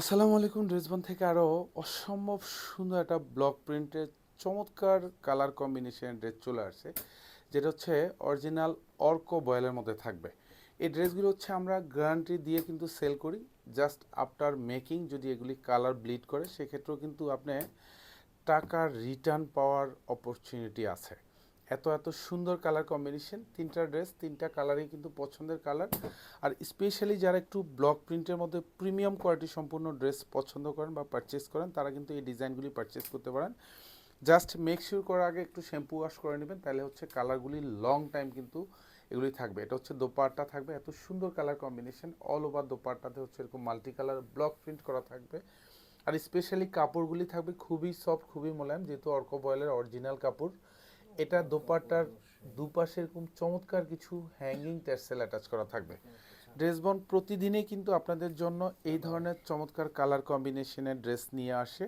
আসসালামু আলাইকুম ড্রেসবন থেকে আরও অসম্ভব সুন্দর একটা ব্লক প্রিন্টের চমৎকার কালার কম্বিনেশন ড্রেস চলে আসছে, যেটা হচ্ছে অরিজিনাল অর্ক বয়েলের মধ্যে থাকবে। এই ড্রেসগুলো হচ্ছে আমরা গ্যারান্টি দিয়ে কিন্তু সেল করি জাস্ট আফটার মেকিং যদি এগুলি কালার ব্লিড করে, সেক্ষেত্রেও কিন্তু আপনি টাকার রিটার্ন পাওয়ার অপরচুনিটি আছে। এত এত সুন্দর কালার কম্বিনেশন তিনটা ড্রেস তিনটা কালারই কিন্তু পছন্দের কালার আর স্পেশালি যারা একটু ব্লক প্রিন্টের মধ্যে প্রিমিয়াম কোয়ালিটি সম্পূর্ণ ড্রেস পছন্দ করেন বা পারচেস করেন, তারা কিন্তু এই ডিজাইনগুলি পারচেস করতে পারেন। জাস্ট মেক শিওর করার আগে একটু শ্যাম্পু ওয়াশ করে নেবেন, তাহলে হচ্ছে কালারগুলি লং টাইম কিন্তু এগুলি থাকবে। এটা হচ্ছে দোপাট্টা থাকবে, এত সুন্দর কালার কম্বিনেশন অল ওভার দোপাট্টাতে হচ্ছে এরকম মাল্টি কালার ব্লক প্রিন্ট করা থাকবে। আর স্পেশালি কাপড়গুলি থাকবে খুবই সফট খুবই মোলায়েম, যেহেতু অর্ক বয়েলের অরিজিনাল কাপড়। এটা দোপাট্টার দুপাশে এরকম চমৎকার কিছু হ্যাঙ্গিং ট্যাসেল অ্যাটাচ করা থাকবে। ড্রেসবন প্রতিদিনই কিন্তু আপনাদের জন্য এই ধরনের চমৎকার কালার কম্বিনেশনের ড্রেস নিয়ে আসে।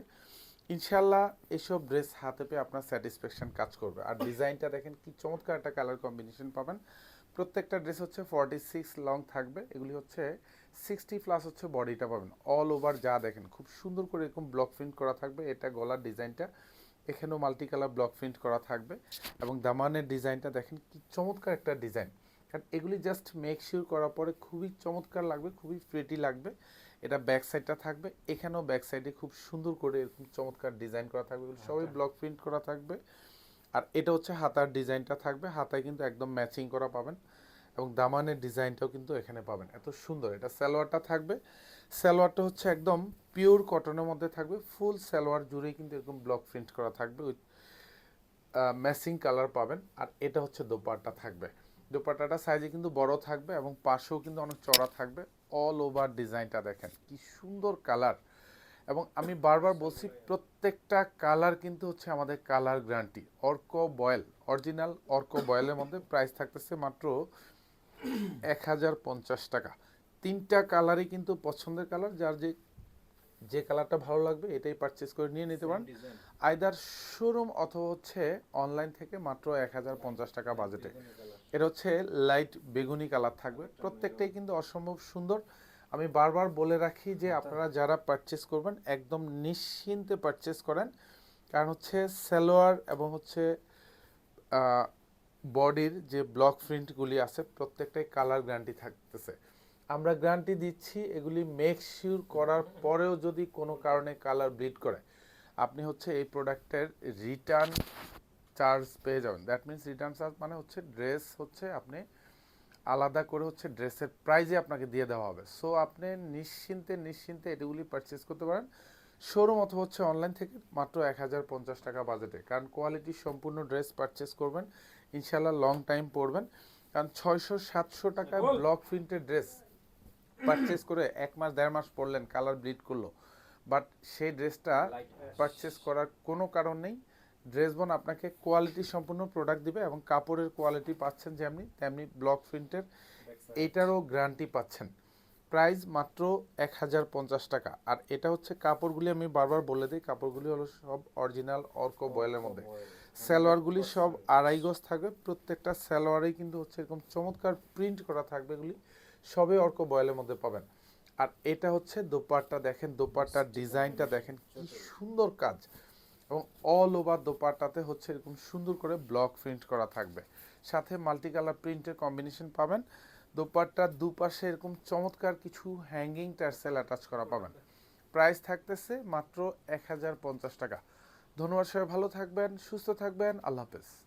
ইনশাল্লাহ এসব ড্রেস হাতে পেয়ে আপনার স্যাটিসফ্যাকশন কাজ করবে। আর ডিজাইনটা দেখেন কি চমৎকার একটা কালার কম্বিনেশন পাবেন। প্রত্যেকটা ড্রেস হচ্ছে ফর্টি সিক্স লং থাকবে। এগুলি হচ্ছে সিক্সটি প্লাস হচ্ছে বডিটা পাবেন। অল ওভার যা দেখেন, খুব সুন্দর করে এরকম ব্লক প্রিন্ট করা থাকবে। এটা গলার ডিজাইনটা। এখানেও মাল্টি কালার ব্লক প্রিন্ট করা থাকবে এবং দামানের ডিজাইনটা দেখেন কি চমৎকার একটা ডিজাইন। কারণ এগুলি জাস্ট মেক শিওর করার পরে খুবই চমৎকার লাগবে খুবই প্রেটি লাগবে। এটা ব্যাক সাইডটা থাকবে এখানেও ব্যাক সাইডে খুব সুন্দর করে এরকম চমৎকার ডিজাইন করা থাকবে। এগুলো সবই ব্লক প্রিন্ট করা থাকবে। আর এটা হচ্ছে হাতার ডিজাইনটা থাকবে হাতায় কিন্তু একদম ম্যাচিং করা পাবেন। এবং দামানের ডিজাইনটাও কিন্তু এখানে পাবেন। এত সুন্দর, এটা সালোয়ারটা থাকবে। সালোয়ারটা হচ্ছে একদম পিওর কটনের মধ্যে থাকবে। ফুল সালোয়ার জুড়েই কিন্তু এরকম ব্লক প্রিন্ট করা থাকবে উইথ ম্যাচিং কালার পাবেন। আর এটা হচ্ছে দোপাট্টা থাকবে। দোপাট্টাটা সাইজে কিন্তু বড় থাকবে এবং পাশেও কিন্তু অনেক চড়া থাকবে। অল ওভার ডিজাইনটা দেখেন, কি সুন্দর কালার এবং আমি বারবার বলছি, প্রত্যেকটা কালার কিন্তু হচ্ছে আমাদের কালার গ্যারান্টি অর্ক বয়েল অরিজিনাল অর্ক বয়েলের মধ্যে প্রাইস থাকতেছে মাত্র এক হাজার পঞ্চাশ টাকা। তিনটা কালারই কিন্তু পছন্দের কালার যার যে যে কালারটা ভালো লাগবে এটাই পারচেস করে নিয়ে নিতে পারেন। আইদার শোরুম অথবা হচ্ছে অনলাইন থেকে মাত্র এক হাজার পঞ্চাশ টাকা বাজেটে এটা হচ্ছে লাইট বেগুনি কালার থাকবে। প্রত্যেকটাই কিন্তু অসম্ভব সুন্দর। আমি বারবার বলে রাখি যে আপনারা যারা পারচেস করবেন একদম নিশ্চিন্তে পারচেস করেন। কারণ হচ্ছে সালোয়ার এবং হচ্ছে বডির যে ব্লক প্রিন্টগুলি আছে, প্রত্যেকটাই কালার গ্যারান্টি থাকতেছে। আমরা গ্যারান্টি দিচ্ছি, এগুলি মেক শিওর করার পরেও যদি কোনো কারণে কালার ব্লিড করে, আপনি হচ্ছে এই প্রোডাক্টের রিটার্ন চার্জ পেয়ে যাবেন। দ্যাট মিনস রিটার্ন চার্জ মানে হচ্ছে ড্রেস হচ্ছে আপনি আলাদা করে হচ্ছে ড্রেসের প্রাইজে আপনাকে দিয়ে দেওয়া হবে। সো আপনি নিশ্চিন্তে নিশ্চিন্তে এগুলি পারচেস করতে পারেন। শোরুম অথবা হচ্ছে অনলাইন থেকে মাত্র এক হাজার পঞ্চাশ টাকা বাজেটে কারণ কোয়ালিটি সম্পূর্ণ ড্রেস পারচেস করবেন ইনশাল্লাহ লং টাইম পরবেন। কারণ ছয়শো সাতশো টাকায় ব্লক প্রিন্টের ড্রেস পারচেস করে এক মাস দেড় মাস পরলেন কালার ব্লিড করল। বাট সেই ড্রেসটা পারচেস করার কোনো কারণ নেই। ড্রেস বোন আপনাকে কোয়ালিটি সম্পূর্ণ প্রোডাক্ট দিবে এবং কাপড়ের কোয়ালিটি পাচ্ছেন যেমনি তেমনি ব্লক প্রিন্টের এইটারও গ্যারান্টি পাচ্ছেন। প্রাইস মাত্র এক হাজার পঞ্চাশ টাকা। আর এটা হচ্ছে কাপড়গুলি আমি বারবার বলে দিই কাপড়গুলি হলো সব অরিজিনাল অর্ক বয়েলের মধ্যে। সালোয়ারগুলি সব আড়াই গজ থাকবে প্রত্যেকটা সালোয়ারেই কিন্তু হচ্ছে এরকম চমৎকার প্রিন্ট করা থাকবে এগুলি সবই অর্ক বয়েলের মধ্যে পাবেন। আর এটা হচ্ছে দোপাট্টা দেখেন দোপাট্টার ডিজাইনটা দেখেন কি সুন্দর কাজ। এবং অল ওভার দোপাট্টাতে হচ্ছে এরকম সুন্দর করে ব্লক প্রিন্ট করা থাকবে। সাথে মাল্টি কালার প্রিন্টের কম্বিনেশন পাবেন। দোপাট্টার দুপাশে এরকম চমৎকার কিছু হ্যাঙ্গিং টার্সেল অ্যাটাচ করা পাবেন। প্রাইস থাকতেছে মাত্র এক হাজার পঞ্চাশ টাকা। ধন্যবাদ সবাই, ভালো থাকবেন, সুস্থ থাকবেন, আল্লাহ হাফেজ।